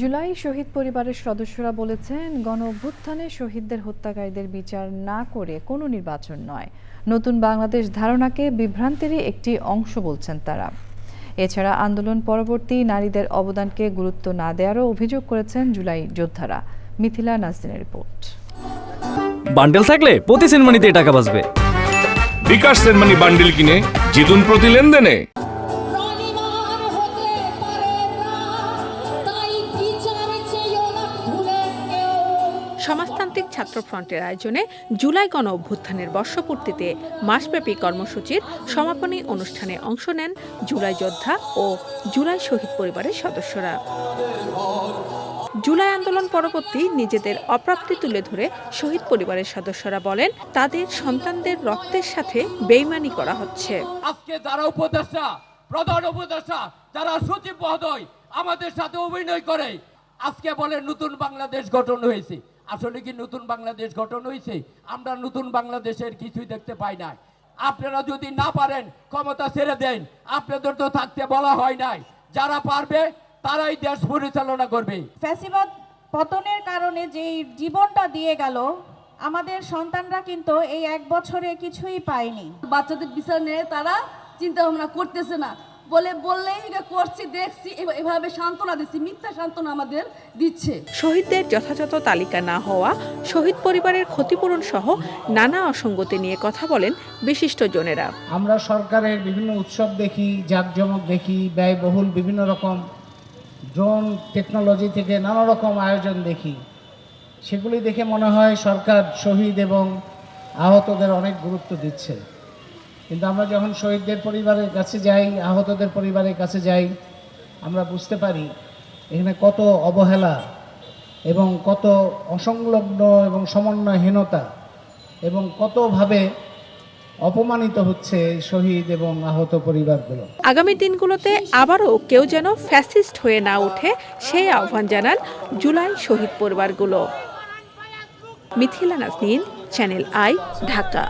জুলাই শহীদ পরিবারের সদস্যরা বলেছেন গণ অভ্যুত্থানে শহীদদের হত্যাকারীদের বিচার না করে কোনো নির্বাচন নয়। নতুন বাংলাদেশ ধারণাকে বিভ্রান্তিরই একটি অংশ বলছেন তারা। এছাড়া আন্দোলন পরবর্তী নারীদের অবদানকে গুরুত্ব না দেওয়ারও অভিযোগ করেছেন জুলাই যোদ্ধারা। মিথিলা নাসরিনের রিপোর্ট। বান্ডেল থাকলে প্রতি সেনমানিতে টাকা বাঁচবে। বিকাশ সেনমানি বান্ডিল কিনে জিতুন প্রতি লেনদেনে। সমাজতান্ত্রিক ছাত্র ফ্রন্টের আয়োজনে জুলাই গণ অভ্যুত্থানের বর্ষপূর্তিতে মাসব্যাপী কর্মসূচির সমাপনী অনুষ্ঠানে অংশ নেন জুলাই যোদ্ধা ও জুলাই শহীদ পরিবারের সদস্যরা। জুলাই আন্দোলন পরবর্তী নিজেদের অপ্রাপ্তি তুলে ধরে শহীদ পরিবারের সদস্যরা বলেন, তাদের সন্তানদের রক্তের সাথে বেইমানি করা হচ্ছে। আজকে যারা উপদেষ্টা, প্রধান উপদেষ্টা, যারা সচিব মহোদয়, আমাদের সাথে অভিনয় করে। আজকে বলে নতুন বাংলাদেশ গঠন হয়েছে। আসলে কি নতুন বাংলাদেশ গঠন হয়েছে আমরা নতুন বাংলাদেশের কিছুই দেখতে পাই নাই। আপনারা যদি না পারেন ক্ষমতা ছেড়ে দেন। আপনাদের তো থাকতে বলা হয় নাই। যারা পারবে তারাই দেশ পরিচালনা করবে। ফ্যাসিবাদ পতনের কারণে যে জীবনটা দিয়ে গেল আমাদের সন্তানরা কিন্তু এই এক বছরে কিছুই পায়নি। বাচ্চাদের বিচার নিয়ে তারা চিন্তা ভাবনা করতেছে না। বলে বললেই এটা করছি দেখছি এভাবে সান্ত্বনা দিচ্ছি মিথ্যা সান্ত্বনা আমাদের দিচ্ছে। শহীদদের যথাযথ তালিকা না হওয়া শহীদ পরিবারের ক্ষতিপূরণ সহ নানা অসঙ্গতি নিয়ে কথা বলেন বিশিষ্টজনেরা আমরা সরকারের বিভিন্ন উৎসব দেখি জাঁকজমক দেখি ব্যয়বহুল বিভিন্ন রকম ড্রোন টেকনোলজি থেকে নানা রকম আয়োজন দেখি। সেগুলি দেখে মনে হয় সরকার শহীদ এবং আহতদের অনেক গুরুত্ব দিচ্ছে। কিন্তু আমরা যখন শহীদদের পরিবারের কাছে যাই, আহতদের পরিবারের কাছে যাই, আমরা বুঝতে পারি এখানে কত অবহেলা এবং কত অসংলগ্ন এবং সমন্বয়হীনতা এবং কতভাবে অপমানিত হচ্ছে শহীদ এবং আহত পরিবারগুলো। আগামী দিনগুলোতে আবারও কেউ যেন ফ্যাসিস্ট হয়ে না ওঠে সেই আহ্বান জানান জুলাই শহীদ পরিবারগুলো। Mithila Nazneen, channel I, Dhaka.